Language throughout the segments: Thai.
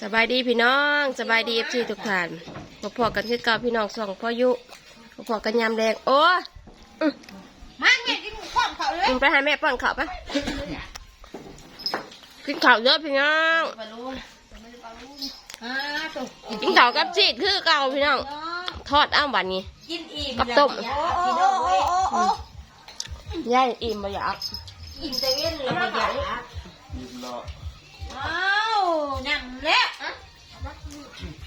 สบายดีพี่น้องสบายดีเอฟซีทุกท่านมาพอกันคือเก่าพี่น้องสองพ่อยุมาพอกันยามแดงโอ้ยอื้อมาแม่กินข้าวเขาเลยมึงไปให้แม่ป้อนข้าวปะกินข้าวเยอะพี่น้องปลาลูนอ่าตุ๊กินข้าวกับจีดคือเก่าพี่น้องทอดอ้ามวันนี้กินอิ่มกับต้มโอ้โอ้โอ้โอ้โอ้ย่ายอิ่มมาอยากอิ่มเตเว่นเลยมาอยากยิ้มร ออ้าวนั่งแล้ว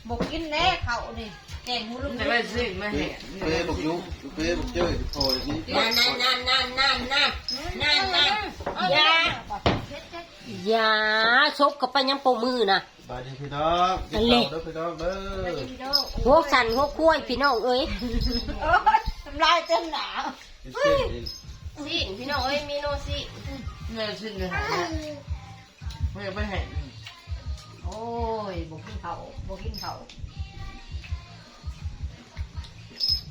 บอกกินแล้วเขานี่แกงหูลูกจะไปซื้อมาเห็นเป้บอกยุเป้บอกเจ้ยโทยนี่นั่นนั่นนั่นนั่นนั่นนั่นนั่นนั่นยาอย่าซบกับไปยังโปมือนะบายดีพี่น้องกินข้าวเด้อพี่น้องเด้อหัวสันหัวคุ้ยพี่น้องเอ้ยโอ้ยทำลายเต็มหนากินเส้นนี่สิพี่น้องเอ้ยมีโนสิเงินซื้อเลย ไม่ไปเห็นโอ้ยบอกกินเขาบอกกินเขา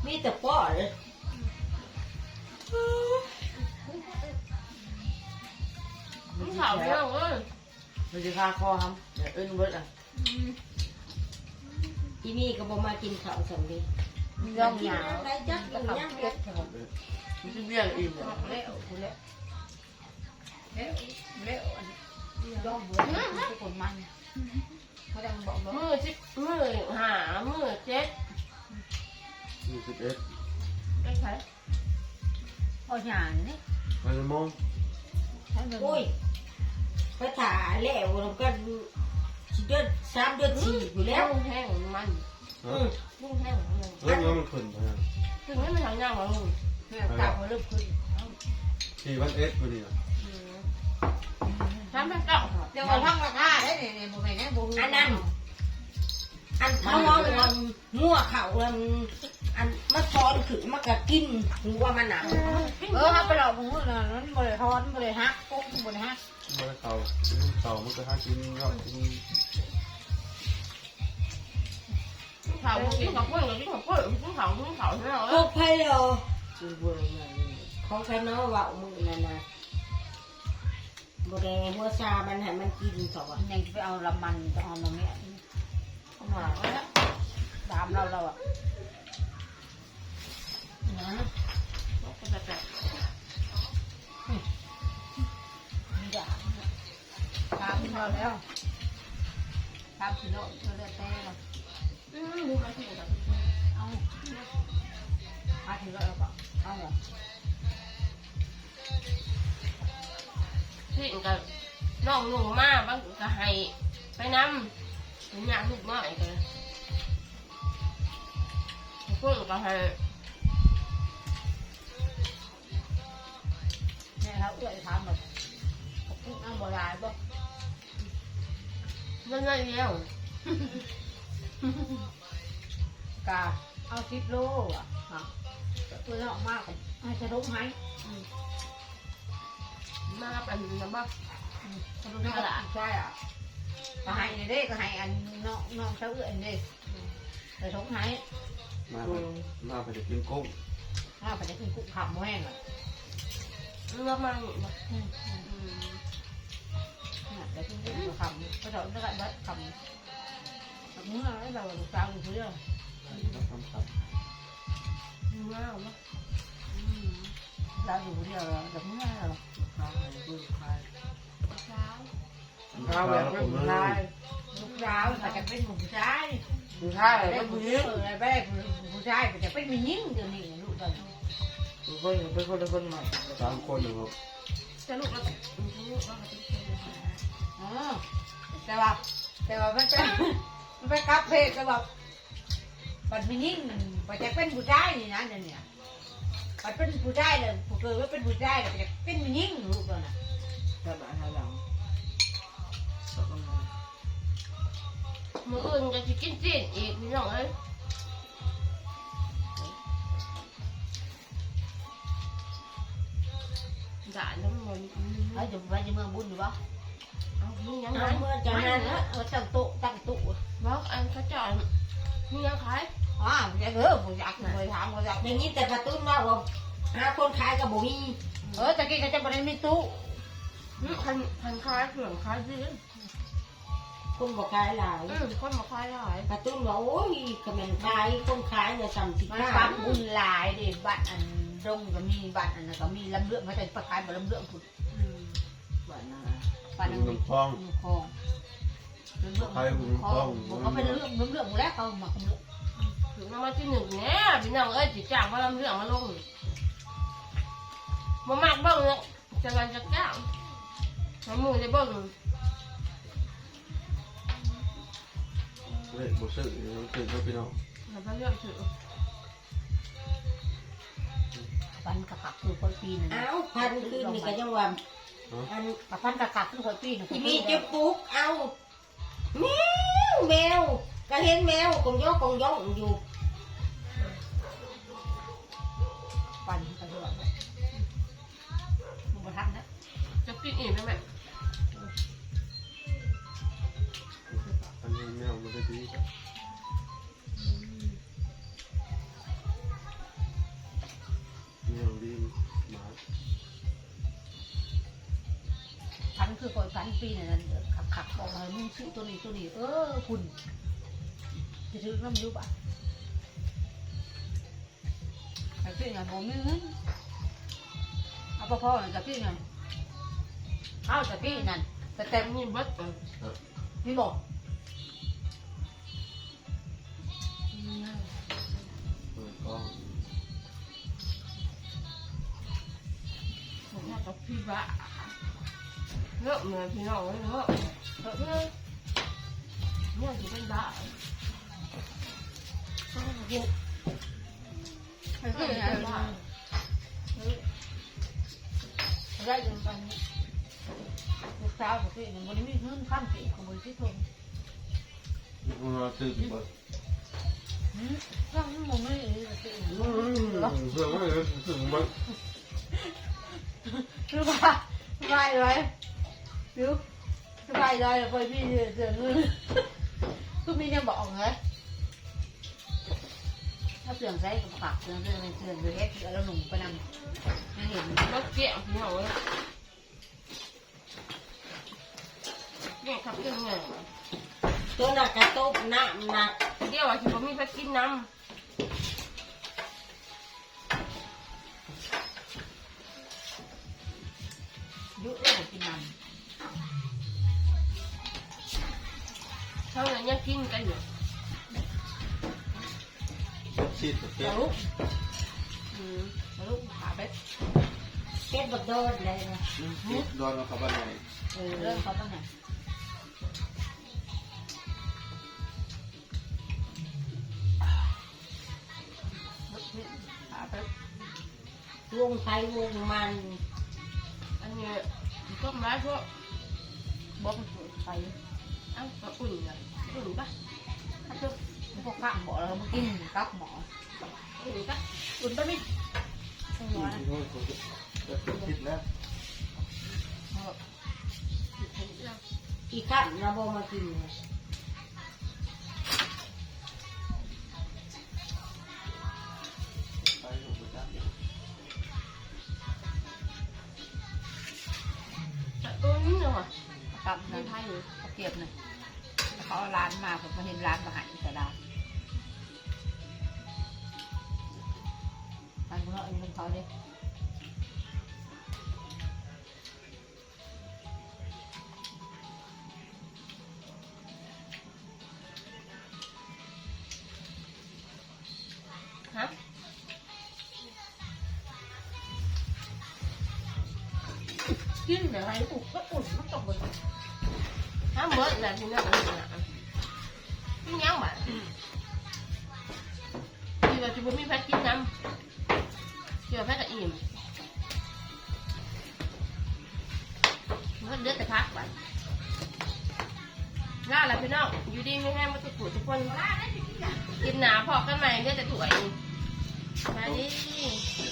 มีแต่ป้อเลยกินข้าวพี่น้องเอ้ยมันจะคาคอทำเดี๋ยวอึ้นเบิดอะอีนี่ก็บ่มากินข้าวสันดีย่องหยาอะไรจักอย่างนี้เด็ดมันจะเบี้ยอิ่มเละเละเละเละ ย่องบัวทุกคนมันเขาดังบอกว่ามือสิมือหามือเจ็ดยี่สิบเอ็ดไอ้ใครพอหยานี่วันโมองโอ้ยภาษาแล้วเราก็เดือนสามเดือนสี่อยู่แล้แล้วแห้งมันเฮ้ยลุงแห้งมันเรื่องมันขึ้นไปถึงไม่มาทางยางหรอลุงกลับมาเริ่มขึ้นสี่วันเอ็ดวั นนี้ทำให้เก่าเดี๋ยวมาทั้งราคาได้เนี่ยเนี่ยโมเมนต์นี้โมอันนั้น อันเขามองมันมั่วเข่ามันอันมาทอนขึ้นมากะกินหัวมันหนักเออครับไปหลอกมึงน่ะนั้นบริทอนบริฮักปุ๊บบริฮักเมื่อเขากินเขามันก็หากินก็กินข้าวกินข้าวกล้วยกินข้าวกล้วยกินข้าวกินข้าวใช่ไหมพวกไพ่เหรอซื้อบัวมาของใครเนาะว่ามือนั่นนะ บริหัวชามันให้มันกินสองยังไปเอาละมันจะเอามาเนี้ยเอามาแล้วตามเราเราอะนะก็จะแตกอย่าตามเราแล้วตามสิโนเราเลือกแต่เราอืมดูมาที่กับเอาอาทิตย์แล้วก็เอาเหรอ ที่กับน้องลุงมาบางก็ให้ไปนำเป็นยาลูกน้อยกันพวกก็ให้แม่เขาเอื้อยถามแบบพูดน้ำโบราณบ่ไม่ได้เลี้ยวกาเอาสิบโลอะฮะเพื่อออกมากให้จะลุกไหม มาเป็นน้ำบ้าจะลุกได้ละใช่อะก็ให้ในเด้ก็ให้อันน้องน้องเขาเอื้อยนี่แต่ลุกไหมมาไปมาไปจะกินกุ้งถ้าไปจะกินกุ้งขำแห้งอะเลือกมาหนิมาแต่กินกุ้งขำก็จะได้ได้ขำมื้อนั้นเราลูกสาวอยู่เพื่อแล้วทำครับเงาเนาะเราอยู่เพื่อเรามื้อนั้นเร ข้าวแบบเป็นไข่ลูกสาวอาจจะเป็นผู้ชายคือข้าวแบบเป็เป็นนผู้ผู้หหญิญิงงอะไรแม่ผู้ชายอาจจะเป็นผู้หญิงเดี๋ยวนี้ลูกตอนทุกคนเป็นคนละคนใหม่สามคนอยู่ครับจะลูกแล้วลูกแล้วก็จะเป็นอ๋อแต่ว่า แต่ว่ามันเป็นมันเป็นกับเพศแต่ว่าเป็นผู้หญิงมันจะเป็นผู้ชายนี่นะเดี๋ยวนี้มันเป็นผู้ชายเลยผู้เกิดว่าเป็นผู้ชายเลยจะเป็นผู้หญิงลูกตอนน่ะ ถ้าแบบให้หลัง มืออื่นจะกินจีนอีกพี่น้องเอ้ยด่าน้ำมันเฮ้ยจะไปจะเมืองบุญอยู่ปะเอามียังไงเอาเมื่อจากนั้นเอาตั้งโต๊ะตั้งตู้บอกอันเขาจอดมียังขายอ๋อจะเออผมอยากเคยถามเขาอยากอย่างนี้แต่ประตูมาว่าหาคนขายกับบุมีเออตะกี้ก็จะไปมีตู้พันพันขายเผื่อขายซื้อ คนบอกขายหลาย อืมคนมาคอยหลายกระตุ้นว่าโอ้ยกระเมนขายคนขายเนี่ยสามสิบมันห้าปั๊บบุญหลายดิบ้านอันดงก็มีบ้านอันนั้นก็มีลำเลืองเขาจะประกายบ่ลำเลืองพุ่นบ้านนั้นบ้านนั้นน้ำพองน้ำคลองลำเลืองใครหุ่นคลองผมก็เป็นเรื่องลำเลืองหมดแล้วเขามาคำเลืองถึงมาที่หนึ่งเนี่ยพี่น้องเอ้ยจิจ้างมาลำเรื่องมาลงมามากเบิ้งเนี่ยจะกันจะจ้างมามือจะเบิ้ง เฮ้ยบ่ซื้อยังซื้อเด้อพี่น้องมาเรื่องถือปันกะขักคือคนปีนึงเอ้าพันคืนนี่ก็ยังว่าอันกะพันกะขักคือคนปีนึงที่มีจะปลุกเอาแมวแมวก็เห็นแมวกงยกกงยกอยู่ปันกะเดือดมึงมาทำนะจะกินอิ่มไหมอัน แมวมันได้ดีแมวดีหมาพันคือคนพันปีนั่นขักขักบอกมามึงซื้อตัวนี้ตัวนี้ เออคุณจะถือน้ำยุบอะแต่พี่เนี่ยผมมีเงินเอาพ่อๆแต่พี่เนี่ยเอาแต่พี่นั่นแต่แต่แต่มีเบิดตัวไม่บอก กับพี่บ้าเลิกเลยพี่น้องเลยเลิกเลิกเลยเนี่ยจะเป็นบ้ากินไม่เคยนะได้ยังไงลูกสาวของพี่เนี่ยวันนี้มีเงินข้ามปีของบริษัททงเราซื้อกี่บาทก็มึงไม่ได้เลยพี่อืมเพื่อนว่าจะซื้อมัน สบายสบายเลยดูสบายเลยไปพี่เจอเงินก็มีเนี่ยบอกไงถ้าเสือมใช้กับปากเสือมเสือมเสือมเลยเอ็ดแล้วหนุ่มไปนำยังเห็นรถเกี่ยวพี่น้องเลยเกี่ยวขับเครื่องเงินตัวหนักกระตุกน้ำหนักเดี๋ยวว่าที่ผมมีไปกินน้ำ ยุเรื่องกินนำเท่านั้นยังกินกันอยู่ชีดเก็ำบลูกลูกขาเบ็ดเก็บบักโดดเลยนะเก็บดอนเอาเข้าบ้านไหนเออเรื่องเขาบ้างไงขาเบ็ดวงไทยวงมันอั นนี้ต้มร้ายพวกบอกไปเอ้ามาอุ่นเลยอุ่นปะถ้าเจ้าพวกข้างหมอเรามากินกับหมออุ่นปะอุ่นไปมิต้องร้อนจะคิดแล้วอีกขั้นเราบอมากินเลย ไทยเลยเก็บน่ะเขาร้านมาผมมาเห็นร้านมาหายแต่ร้านร้านพราเองเป็นเขาเลยฮะกินเดี๋ยวให้อุ่นก็อุ่นม ห้ามเบิดแหละพี่น้องนี่นะพี่ยังบ่ที่ว่าจะบ่มีแพทกินน้ำที่ว่าแพทก็อิ่มมันเดือดแต่พักไปล่าล้วพี่น้องอยู่ดีไม่แห้งมาตุกทุกคนกินหนาพอกันใหม่เดือดแต่ถั่วเองมาดิ